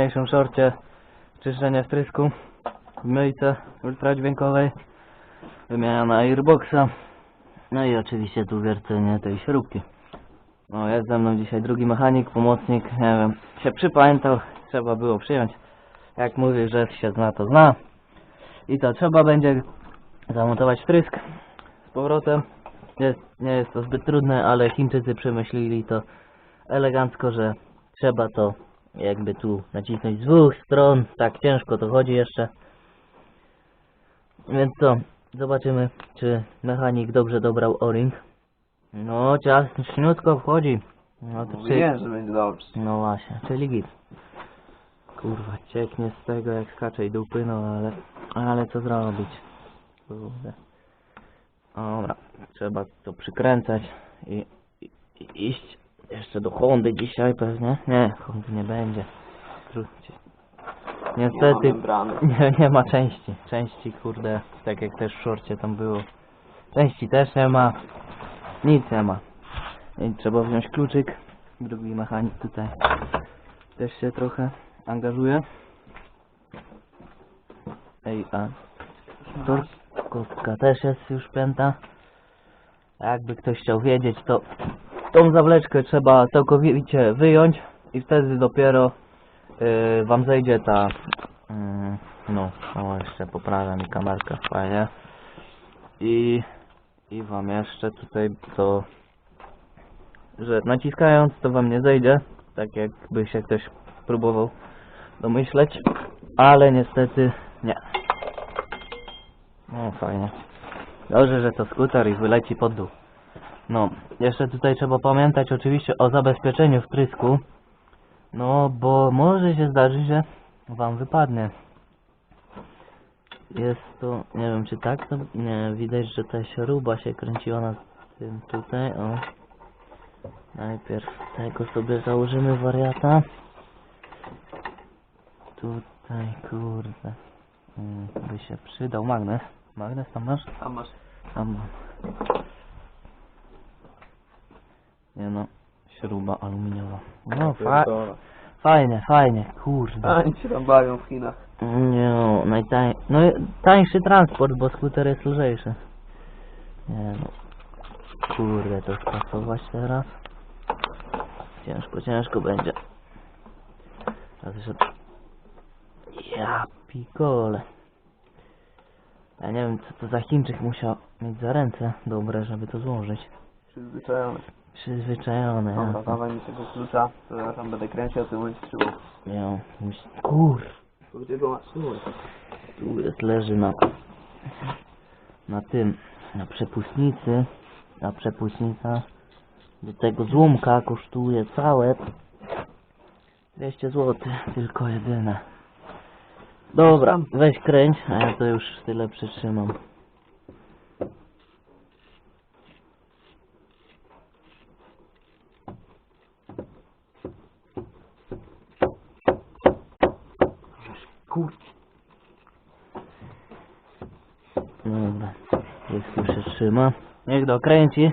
mniejszym szorcie czyszczenie wtrysku w myjce ultradźwiękowej wymiana na airboxa. No i oczywiście tu wiercenie tej śrubki. No jest ze mną dzisiaj drugi mechanik, pomocnik, nie wiem, się przypamiętał, trzeba było przyjąć. Jak mówi, że się zna to zna. I to trzeba będzie zamontować wtrysk z powrotem. Jest, nie jest to zbyt trudne, ale Chińczycy przemyśleli to elegancko, że trzeba to jakby tu nacisnąć z dwóch stron, tak ciężko to chodzi jeszcze. Więc co, zobaczymy czy mechanik dobrze dobrał o-ring. No, ciasniutko wchodzi. No to czy... Mówiłem, że będzie dobrze. No właśnie, czyli git. Kurwa, cieknie z tego jak skacze i dupy, no ale... Ale co zrobić? Kurde. Dobra, trzeba to przykręcać i, i, i iść jeszcze do Hondy dzisiaj pewnie. Nie, Hondy nie będzie. Trudcie. Niestety nie, nie ma części. Części kurde, tak jak też w szorcie tam było. Części też nie ma. Nic nie ma. I trzeba wziąć kluczyk. Drugi mechanik tutaj też się trochę angażuje. Ej, a Turkowska też jest już pięta. Jakby ktoś chciał wiedzieć, to tą zawleczkę trzeba całkowicie wyjąć i wtedy dopiero yy, wam zejdzie ta yy, no, o jeszcze poprawia mi fajnie i i wam jeszcze tutaj to że naciskając to wam nie zejdzie tak jakby się ktoś próbował domyśleć ale niestety nie. No fajnie. Dobrze, że to skuter i wyleci pod dół no, jeszcze tutaj trzeba pamiętać oczywiście o zabezpieczeniu wtrysku no, bo może się zdarzyć, że wam wypadnie jest to, nie wiem czy tak, to nie, widać, że ta śruba się kręciła na tym tutaj, o. Najpierw tego sobie założymy wariata. Tutaj, kurde, mm, by się przydał magnes. Magnes tam masz? Tam masz. Tam mam. Nie no, śruba aluminiowa. No, fa fajnie, fajnie, kurde. Oni się tam bawią w Chinach. Nie no, najtań... no tańszy transport, bo skuter jest lżejszy. Nie no. Kurde, to spasować teraz. Ciężko, ciężko będzie. Teraz jeszcze... Ja pikole. Ja nie wiem, co to za Chińczyk musiał mieć za ręce dobre, żeby to złożyć. Przyzwyczajony. Przyzwyczajony, Dobra, dawaj mi tego klucza, to ja tam będę kręcił, a ty będziesz trzymał. Ja, muś- kur... To Gdzie go masz? Tu. Jest, leży na, na tym, na przepustnicy, a przepustnica do tego złomka kosztuje całe 200 zł, tylko jedyne. Dobra, weź kręć, a ja to już tyle przytrzymam. Kurczę. Dobra, jest już się trzyma. Niech dokręci.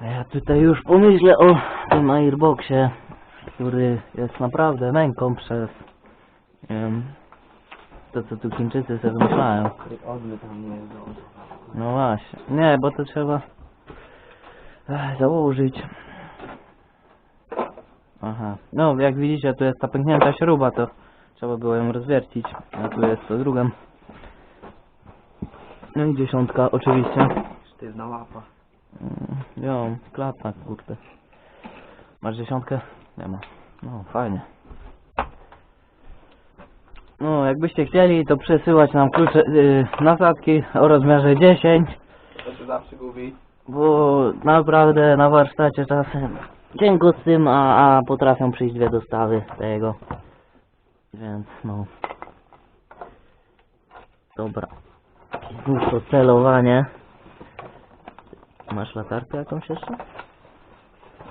A ja tutaj już pomyślę o tym airboxie, który jest naprawdę męką przez em, to, co tu Chińczycy sobie wymyślają. No właśnie. Nie, bo to trzeba ech, założyć. Aha. No, jak widzicie, tu jest ta pęknięta śruba, to trzeba było ją rozwiercić. A tu jest to drugą. No i dziesiątka oczywiście. Sztywna łapa. Mm, Jo, klapna, kurde. Masz dziesiątkę? Nie ma. No, fajnie. No, jakbyście chcieli, to przesyłać nam klucze, yy, nasadki o rozmiarze 10, To się zawsze gubi. bo naprawdę na warsztacie czasem cienko z tym, a, a potrafią przyjść dwie dostawy tego. Więc no. Dobra. To celowanie. Masz latarkę jakąś jeszcze?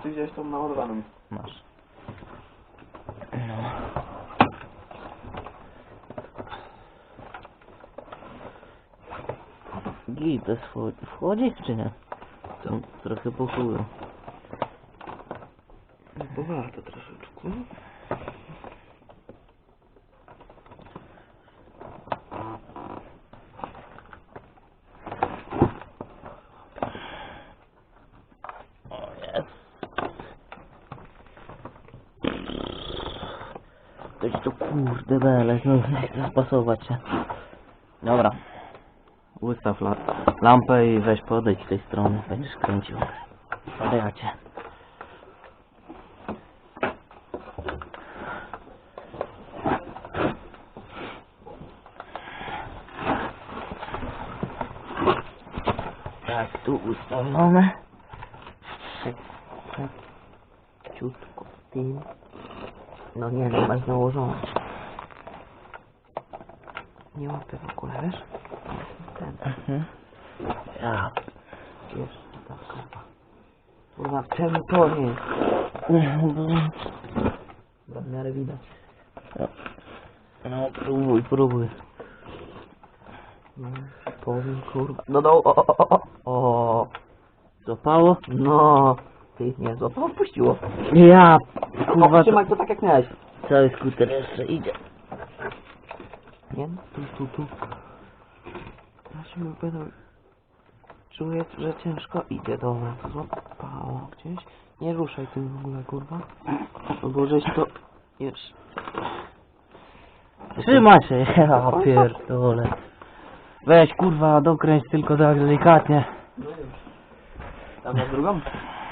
Ty gdzieś tam naładowaną. Masz. No. Git, to wchodzi, wchodzi czy nie? To trochę po chuju. Bo warto troszeczkę. Coś tu kurde bele, no spasować się. Dobra. Ustaw la lampę i weź podejdź z tej strony, będziesz kręcił. Wariacie. Tak, tu ustawione. Tak, tak. Ciutko tym. No nie, no masz nałożone. Nie łapę w ogóle, wiesz? Ten, Mhm. Ja. wiesz, ta kurwa. Kurwa, w czemu to nie jest? Za w miarę widać. No próbuj, próbuj. No, powiem, kurwa. No, no, o, o, o, o, o. No, ty nie złapał, puściło. Ja, kurwa, Kurwa, to trzymaj to tak jak miałeś. cały skuter jeszcze idzie. Nie? Tu, tu, tu. Ja się będę... Czuję, że ciężko idzie, dobra. to Złapało gdzieś. Nie ruszaj tym w ogóle, kurwa. No bo żeś to... Już. Trzyma się, ja pierdolę. Weź kurwa, dokręć tylko tak delikatnie. No. Tam na drugą?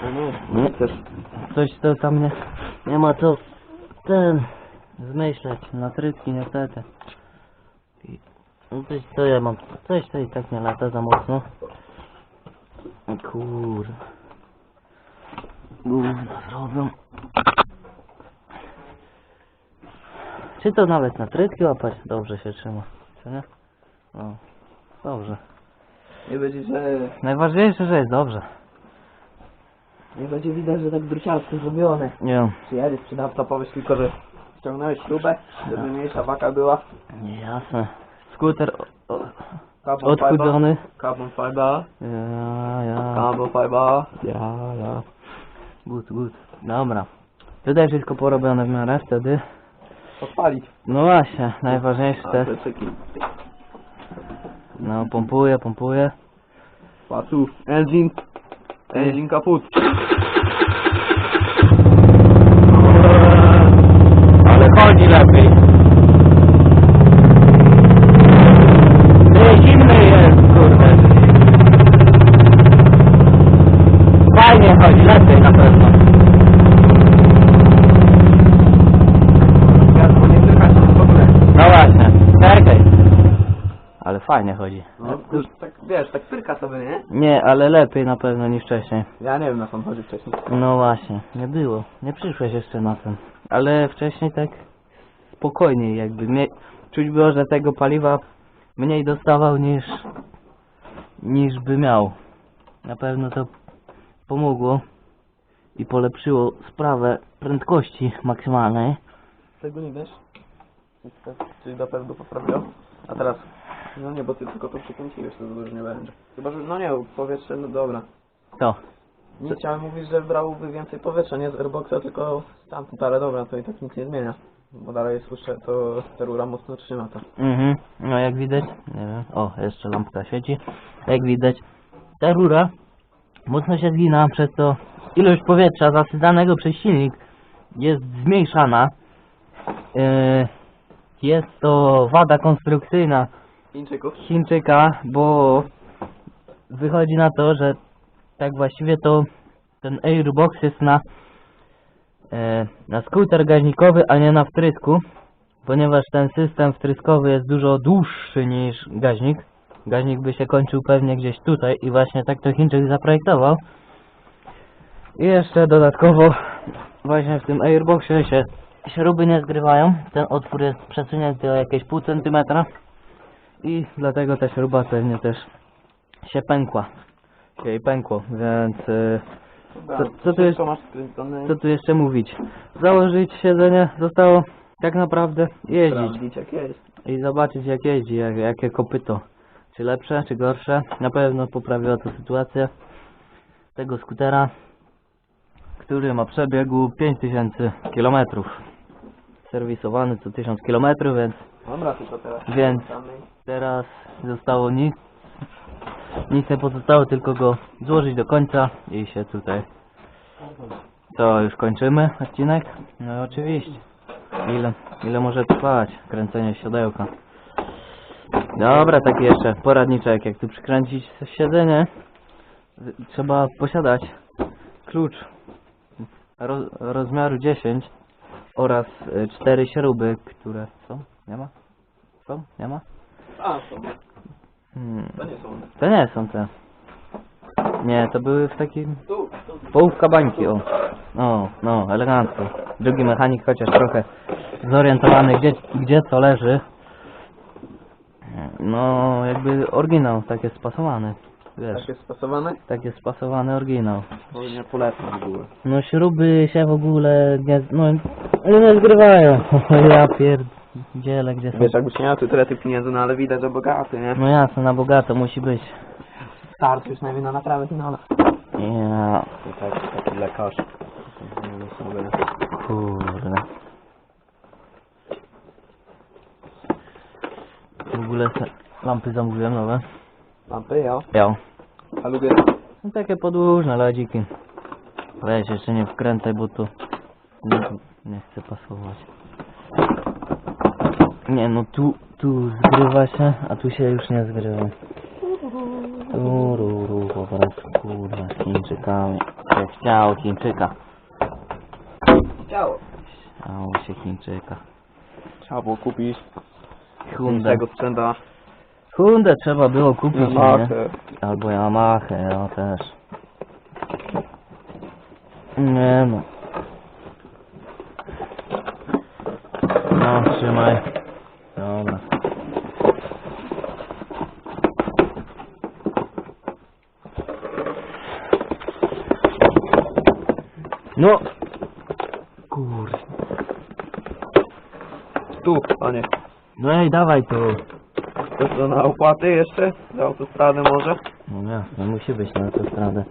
No nie, chcesz. Coś to tam nie, nie ma co ten zmyśleć na trytki niestety. I- No coś co ja mam, coś to i tak nie lata za mocno. Kur... Gówno zrobią. Czy to nawet na trytki łapać? Dobrze się trzyma, co nie? No, dobrze. Nie będzie, że... Najważniejsze, że jest dobrze. Nie będzie widać, że tak druciarsko zrobione. Nie. Przyjedziesz, sprzedawca powiesz tylko, że ściągnąłeś śrubę, żeby mniejsza waka była. Nie, jasne. Skuter o, o, Carbon odchudzony. fiber, Carbon fiber. Ja, ja, Carbon fiber. ja, ja. Good, good. Dobra. Tutaj wszystko porobione w miarę wtedy. Odpalić. No właśnie, najważniejsze A, te. plecyki. No, pompuję, pompuję. Pasu. Engine. Engine kaput. Ale chodzi lepiej. Ty, zimny jest, kurde. Fajnie chodzi, lepiej na pewno. Światło nie słychać w ogóle. No właśnie, czekaj. Ale fajnie chodzi. No, już tak, wiesz, tak pyrka sobie, nie? Nie, ale lepiej na pewno niż wcześniej. Ja nie wiem, na co on chodzi wcześniej. No właśnie, nie było. Nie przyszłeś jeszcze na ten. Ale wcześniej tak spokojniej jakby. Czuć było, że tego paliwa mniej dostawał niż niż by miał. Na pewno to pomogło i polepszyło sprawę prędkości maksymalnej. Tego nie wiesz? Czyli do pewno poprawiło? A teraz... No nie, bo ty tylko to przykręciłeś, to dużo nie będzie. Chyba, że... No nie, powietrze, no dobra. To. Nie chciałem mówić, że brałby więcej powietrza, nie z airboxa, tylko stamtąd, ale dobra, to i tak nic nie zmienia. Bo dalej słyszę, to ta rura mocno trzyma to. Mhm. No jak widać, nie wiem, o jeszcze lampka świeci. Jak widać, ta rura mocno się zgina, przez to ilość powietrza zasysanego przez silnik jest zmniejszana. Yy, jest to wada konstrukcyjna Chińczyków? Chińczyka, bo wychodzi na to, że tak właściwie to ten airbox jest na e, na skuter gaźnikowy, a nie na wtrysku, ponieważ ten system wtryskowy jest dużo dłuższy niż gaźnik. Gaźnik by się kończył pewnie gdzieś tutaj i właśnie tak to Chińczyk zaprojektował. I jeszcze dodatkowo właśnie w tym airboxie się śruby nie zgrywają. Ten otwór jest przesunięty o jakieś pół centymetra i dlatego ta śruba pewnie też się pękła. Się jej pękło, więc y, Co- co tu skręcone? co tu jeszcze mówić? Założyć siedzenie zostało tak naprawdę jeździć i zobaczyć jak jeździ, jak, jakie kopyto. Czy lepsze, czy gorsze. Na pewno poprawiła to sytuację tego skutera, który ma przebiegu 5000 km. Serwisowany co 1000 km, więc Dobra, tylko teraz. Więc- teraz zostało nic. Nic nie pozostało, tylko go złożyć do końca i się tutaj. To już kończymy odcinek? No oczywiście. Ile? ile może trwać kręcenie siodełka. Dobra, taki jeszcze poradniczek, jak tu przykręcić siedzenie, trzeba posiadać klucz ro, rozmiaru 10 oraz y, cztery śruby, które są? Nie ma? Są? Nie ma? A, są. Hmm. To nie są. To nie są te. Nie, to były w takim... Tu. Połówka bańki, o. No, no, elegancko. Drugi mechanik chociaż trochę zorientowany, gdzie, gdzie co leży. No, jakby oryginał, tak jest spasowany. Wiesz, Tak jest spasowane? tak jest spasowany oryginał. Bo nie polecam w ogóle. No śruby się w ogóle nie, no, nie zgrywają. Ja pierdzielę, gdzie są. Wiesz, jakbyś nie miał tu tyle tych pieniędzy, no ale widać, że bogaty, nie? No jasne, na bogato musi być. Start już najmniej na naprawę finale. Ja, To tak, taki lekarz. kurde. W ogóle se lampy zamówiłem nowe. Lampy, ja. Ja. A lubię... No takie podłużne ladziki. Weź jeszcze nie wkręcaj, bo tu nie, nie chcę pasować. Nie no tu, tu zgrywa się, a tu się już nie zgrywa. Tu ru, ru, po prostu kurwa z Chińczykami. Jak chciał Chińczyka. Ciało. Chciało się Chińczyka. Trzeba było kupić Hyundai. tego sprzęta. Hyundai trzeba było kupić, nie? Albo Yamaha, ja też. Nie no. No, trzymaj. Dobra. No! Kurde. Tu, panie. No ej, dawaj tu. To co, na opłaty jeszcze? Za autostradę może? No jasne, musi być na autostradę.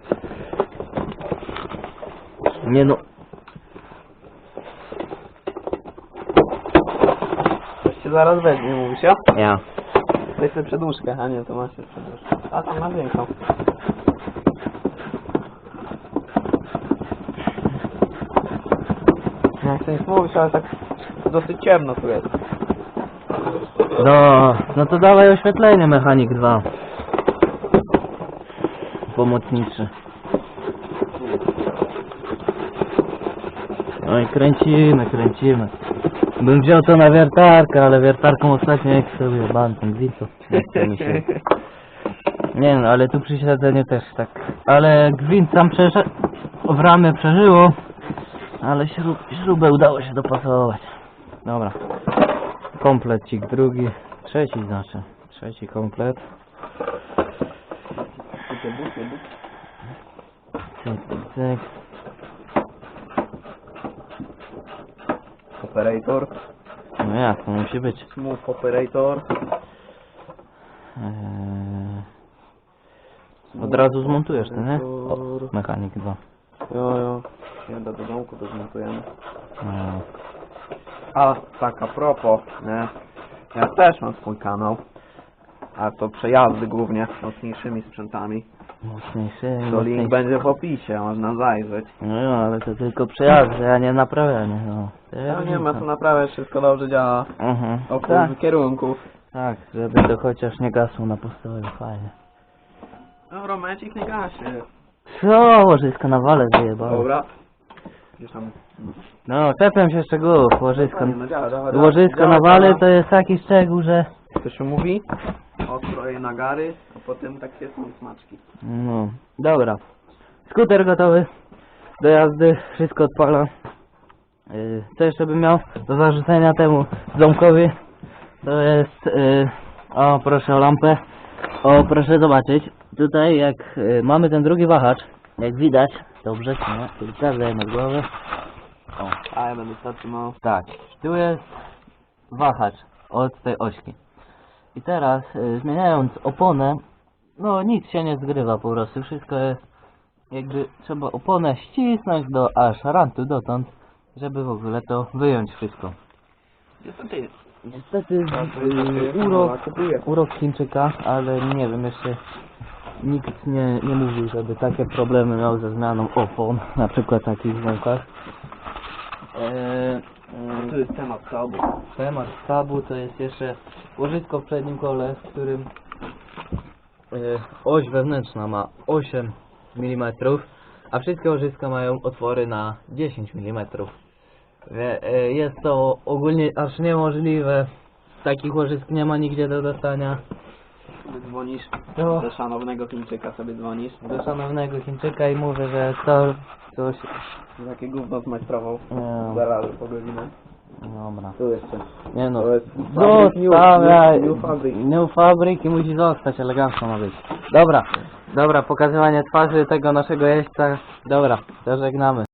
Nie no, Coś się zaraz weźmie, mówisz ja? ja. Weź sobie przedłużkę, a nie, to masz przedłużkę. A tam masz większą. Nie chcę nic mówić, ale tak dosyć ciemno tu jest. No, no to dawaj oświetlenie Mechanik 2. Pomocniczy. No i kręcimy, kręcimy. Bym wziął to na wiertarkę, ale wiertarką ostatnio jak sobie ban ten nie no, ale tu przy siedzeniu też tak. Ale gwint sam przeszedł, w ramę przeżyło, ale śrub, śrubę udało się dopasować. Dobra. Komplecik drugi, trzeci znaczy. Trzeci komplet. Cyk, cyk. Operator. No jak, to musi być. Smooth operator. Eee, od razu zmontujesz to, nie? O, mechanik 2. Jo, jo. Jadę do domku, to zmontujemy. No. A tak a propos, nie? Ja też mam swój kanał. A to przejazdy głównie mocniejszymi sprzętami. Mocniejszy, To link będzie w opisie, można zajrzeć. No jo, ale to tylko przejazdy, a nie naprawianie, no. To No ja nie ma co widzę. naprawiać, wszystko dobrze działa. Mhm. Oprócz Tak, kierunków. tak, żeby to chociaż nie gasło na postoju, fajnie. No romancik nie gaśnie. Co, łożysko na wale wyjebało. Dobra. Tam... No, czepiam się szczegółów, łożysko. No działa, działa, działa. Łożysko Działa, na wale działa. to jest taki szczegół, że... To się mówi? Ostroje nagary, a potem takie są smaczki. No, dobra. Skuter gotowy do jazdy, wszystko odpala. Yy, co jeszcze bym miał do zarzucenia temu domkowi? To jest, yy, o proszę o lampę, o proszę zobaczyć, tutaj jak yy, mamy ten drugi wahacz, jak widać, dobrze, czy nie, tu zdejmę z głowy, o, A ja będę zatrzymał. tak, tu jest wahacz od tej ośki. I teraz y, zmieniając oponę, no nic się nie zgrywa po prostu, wszystko jest jakby trzeba oponę ścisnąć do aż rantu dotąd, żeby w ogóle to wyjąć wszystko. Niestety. Niestety Yy, y, urok, urok Chińczyka, ale nie wiem, jeszcze nikt nie, nie mówił, żeby takie problemy miał ze zmianą opon, na przykład takich zmąkach. Eee, To jest temat tabu. Temat stabu to jest jeszcze łożysko w przednim kole, w którym y, oś wewnętrzna ma 8 mm, a wszystkie łożyska mają otwory na 10 mm. Wie- y, Jest to ogólnie aż niemożliwe. Takich łożysk nie ma nigdzie do dostania. Ty dzwonisz No. do szanownego Chińczyka sobie dzwonisz. Do szanownego Chińczyka i mówię, że to coś... Takie gówno zmajstrował. Nie, Zaraz po godzinę. dobra. Tu jeszcze. Nie no, To jest fabryk new- zostawiaj, new- new fabric. new fabric i musi zostać, elegancko ma być. Dobra, dobra, pokazywanie twarzy tego naszego jeźdźca, dobra, to żegnamy.